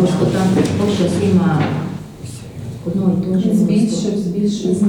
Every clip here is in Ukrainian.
Просто там щось има одно і те ж. Збільшив, збільшив.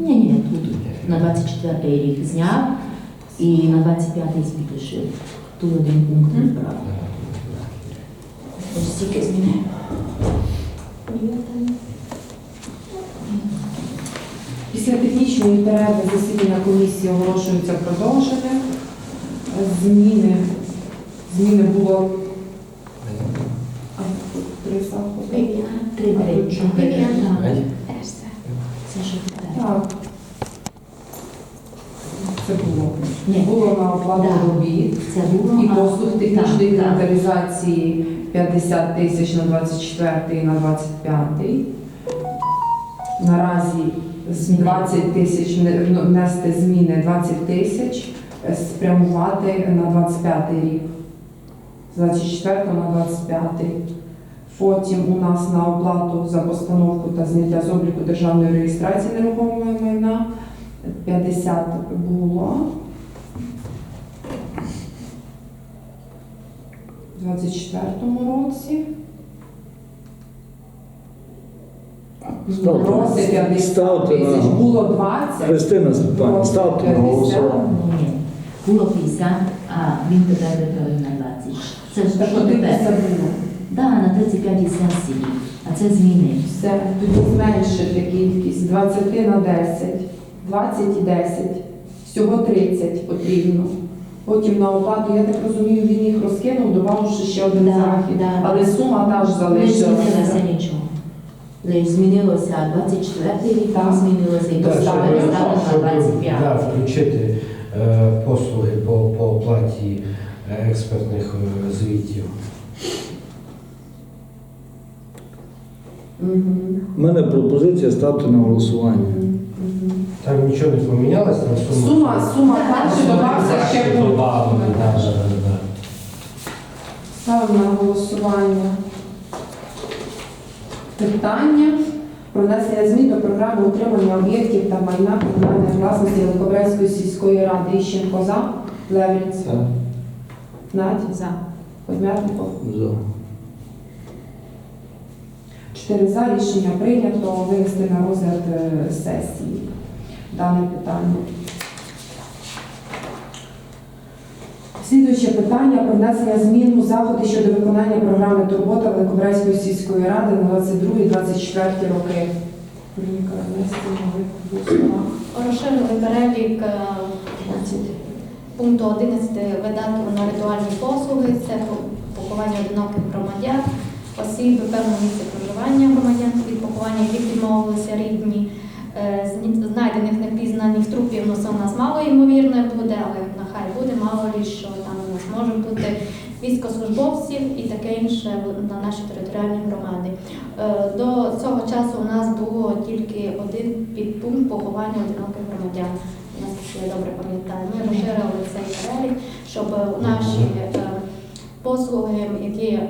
Ні, ні, тут на 24 рік зняв і на 25 збільшив. Тут один пункт Мгм. відбрав. Ось стільки зміни. Після технічної перерви засідання комісії оголошується продовженим. Зміни, зміни було а, три заходи. Три чотири. Це таке? Так. Це було. Ні. Було на оплату Да. робіт Це було і послуг технічної так, так. інвентаризації 50 тисяч на 24 і на 25. Наразі з Зміни. 20 тисяч не- ну, внести зміни 20 тисяч, е, спрямувати на 25 рік. З 24 на 25. Потім у нас на оплату за постановку та зняття з обліку державної реєстрації нерухомого майна 50 було. У 24 році. Ставте. 50 тисяч. Було 20. Христина Степанівна, ставте на голосування. Ні. Було 50, а він тепер виправив на 20. Це ж Так от тепер? це було. Да, на 35 сесії. А це зміни. Все, тоді зменшити кількість 20 на 10, 20 і 10, всього 30 потрібно. Потім на оплату, я так розумію, він їх розкинув, додавши ще один Да, захід. да. Але сума та ж Не змінилося нічого. Лише змінилося 24 рік, там Так. змінилося і Так, поставили ставили на 25. да, включити е, послуги по, по оплаті експертних е, звітів. У мене пропозиція ставити на голосування. Там нічого не помінялося на суму. Сума, сума перша додався ще пункт. Добавили, да, да, да, да. Ставимо на голосування питання про внесення змін до програми утримання об'єктів та майна комунальної власності Великобрязької сільської ради Іщенко за, Леврінцев, Надь, За. Подмятников. За. Чотири за рішення прийнято винести на розгляд е, сесії дане питання. Слідуюче питання про внесення змін у заходи щодо виконання програми Турбота Великобрязької сільської ради на 22-24 роки. Розширили перелік е, пункту 11 видатків на ритуальні послуги. Це поховання одиноких громадян, осіб певного місця проживання громадян поховання, яких відмовилися рідні. Е, Знайдених непізнаних трупів ну, це у нас мало ймовірне буде, але нехай буде, мало лі, що там у нас може бути військовослужбовців і таке інше на нашій територіальній громаді. Е, До цього часу у нас було тільки один підпункт поховання одиноких громадян. Наскільки я добре пам'ятаю, ми розширили цей перелік, щоб е, наші е, послуги, які е,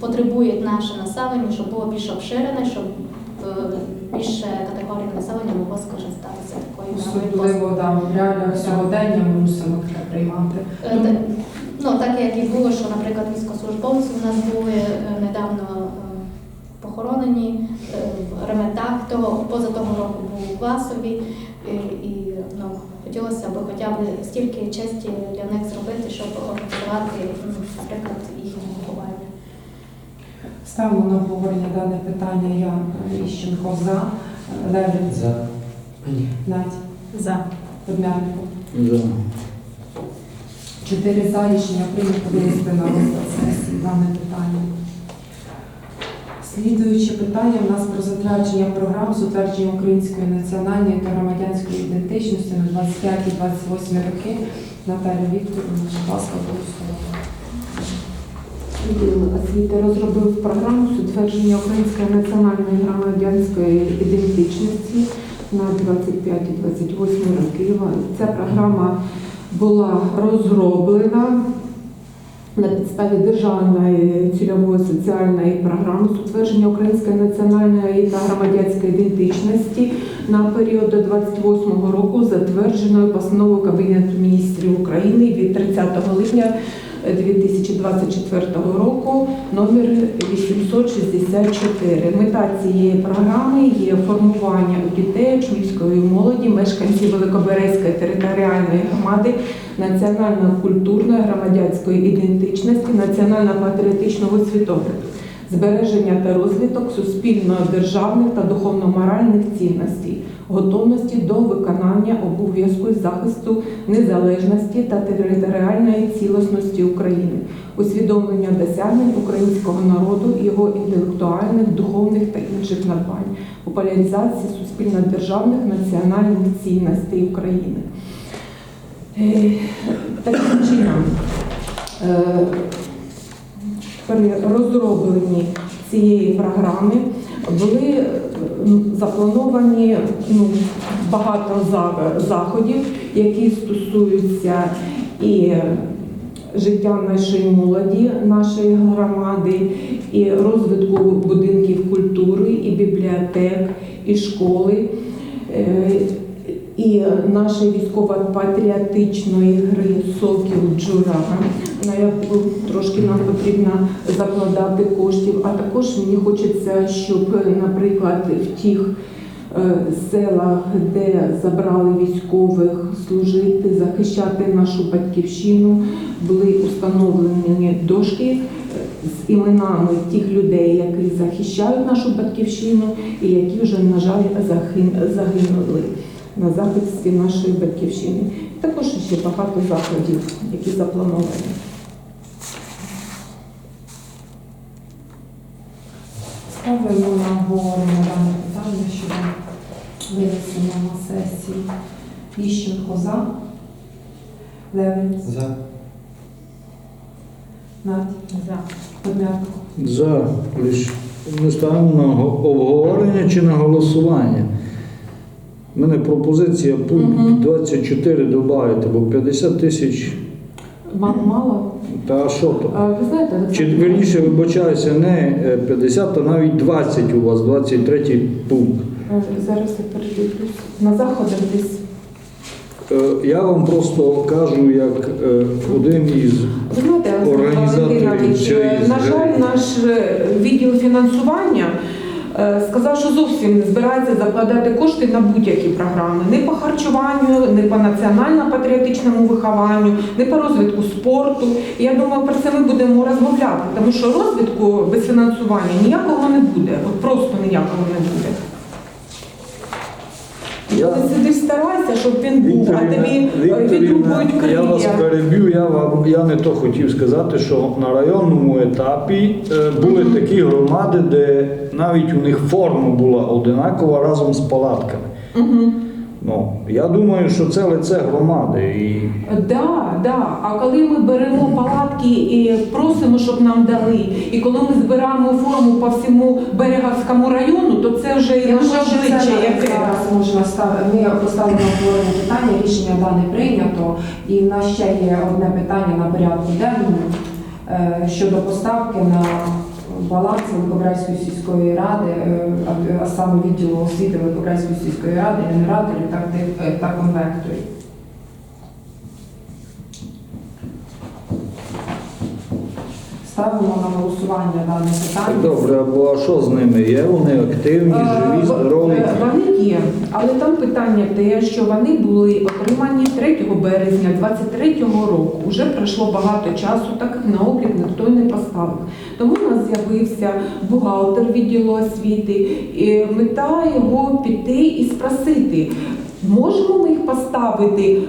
потребують наше населення, щоб було більш обширене, щоб більше категорій населення могло скористатися такою новою. Особливо да, в реаліях сьогодення ми мусимо таке приймати. Ну, так як і було, що, наприклад, військовослужбовці у нас були недавно похоронені в Реметах, того, поза того року був у Власові, і, і ну, хотілося б хоча б стільки честі для них зробити, щоб організувати, ну, наприклад, їхнє поховання. Ставимо на обговорення дане питання. Я Іщенко за, Леврінцев, За. Надь, За. Подмятников. За. Чотири за рішення прийнято винести на розгляд сесії дане питання. Слідуюче питання у нас про затвердження програм з утвердження української національної та громадянської ідентичності на 25-28 роки. Наталя Вікторівна, будь ласка, голосуємо. Відділ розробив програму з утвердження української національної громадянської ідентичності на 25-28 роки. Ця програма була розроблена на підставі державної цільової соціальної програми з утвердження української національної та громадянської ідентичності на період до 28 року, затвердженою постановою Кабінету міністрів України від 30 липня 2024 року номер 864. Мета цієї програми є формування у дітей учнівської молоді, мешканців Великоберезької територіальної громади національно-культурної громадянської ідентичності, національно-патріотичного світогляду, збереження та розвиток суспільно-державних та духовно-моральних цінностей, готовності до виконання обов'язку захисту незалежності та територіальної цілісності України, усвідомлення досягнень українського народу, його інтелектуальних, духовних та інших надбань, популяризації суспільно-державних національних цінностей України. Е, Таким чином, е, при розробленні цієї програми були заплановані ну, багато заходів, які стосуються і життя нашої молоді, нашої громади, і розвитку будинків культури, і бібліотек, і школи. І нашої військово-патріотичної гри Сокіл Джурага, на яку трошки нам потрібно закладати коштів. А також мені хочеться, щоб, наприклад, в тих е, селах, де забрали військових служити, захищати нашу батьківщину, були установлені дошки з іменами тих людей, які захищають нашу батьківщину і які вже, на жаль, загинули на захисті нашої батьківщини. Також ще багато заходів, які заплановані. Ставимо на обговорення дане питання щодо винесення на сесії. Іщенко за. Левин. За. Надь. За. Подмятко. За. Ми ставимо на обговорення чи на голосування. У мене пропозиція пункт Мгм. 24 додати, бо 50 тисяч. Мало мало. Та що то? А, Ви знаєте, Чи верніше вибачаюся, не е, 50, а навіть 20 у вас, 23 пункт. Е, зараз я передивлюсь. На заходах десь. Е, Я вам просто кажу, як е, один із Ви знаєте, Організаторів цієї е, на жаль, наш е, відділ фінансування е, сказав, що зовсім не збирається закладати кошти на будь-які програми. Не по харчуванню, не по національно-патріотичному вихованню, не по розвитку спорту. І я думаю, про це ми будемо розмовляти, тому що розвитку без фінансування ніякого не буде. От просто ніякого не буде. Я- Ти сидиш, старайся, щоб він був, а тобі відрубують крилля. я вас переб'ю, я вам я не то хотів сказати, що на районному етапі е, були такі громади, де навіть у них форма була одинакова разом з палатками. Мгм. Ну, я думаю, що це лице громади. І Да, да. А коли ми беремо палатки і просимо, щоб нам дали, і коли ми збираємо форму по всьому Береговському району, то це вже і це обличчя яке. зараз можна ставити, ми поставимо на обговорення питання, рішення дане прийнято, і в нас ще є одне питання на порядку денному е, щодо поставки на баланс Великобрайської сільської ради, е, а- саме відділу освіти Великобрайської сільської ради, генераторів та, е, та конвекторів. Ставимо на голосування дане питання. добре, або а що з ними є? Вони активні, живі, Е, здорові. е, Вони є, але там питання те, що вони були отримані 3 березня 23-го року. Уже пройшло багато часу, так як на облік ніхто й не поставив. Тому нас з'явився бухгалтер відділу освіти, і мета його піти і спросити, можемо ми їх поставити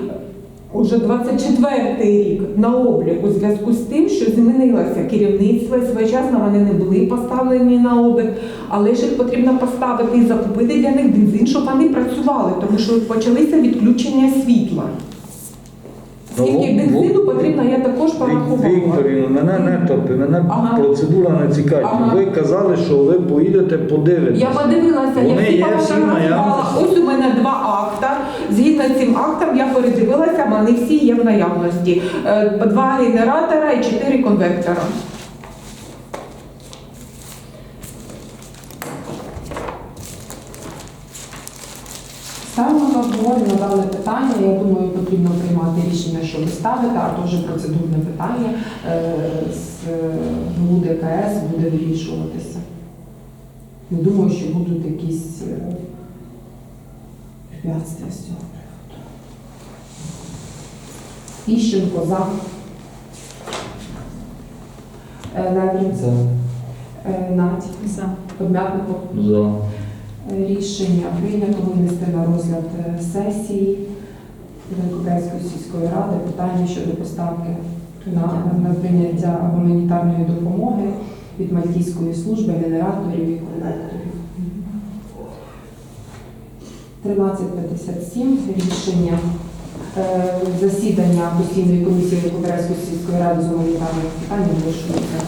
Уже 24-й рік на облік у зв'язку з тим, що змінилося керівництво, і своєчасно вони не були поставлені на облік, але ж їх потрібно поставити і закупити для них бензин, щоб вони працювали, тому що почалися відключення світла. Скільки Ну, бензину потрібно, Вікторівна, мене не топи, мене Ага. процедура не цікавить. Ага. Ви казали, що ви поїдете подивитися. Я подивилася, я Вони є всі пофотографувала. наявності. Ось у мене два акта. Згідно з цим актом я передивилася, вони всі є в наявності. Е, Два генератора і чотири конвектора. Ставимо на дане питання. Я думаю, потрібно приймати рішення, щоб ставити, а то вже процедурне питання е, з ГУ ДКС буде вирішуватися. Не думаю, що будуть якісь е, препятствия з цього приводу. Іщенко за. Е, Леврін. За. Надь. За. Подмятников. За. Рішення прийнято винести на розгляд е, сесії Великобрязької сільської ради питання щодо поставки на, на прийняття гуманітарної допомоги від Мальтійської служби генераторів і колекторів. 13.57 рішення е, засідання постійної комісії Великобрязької сільської ради з гуманітарних питань оголошується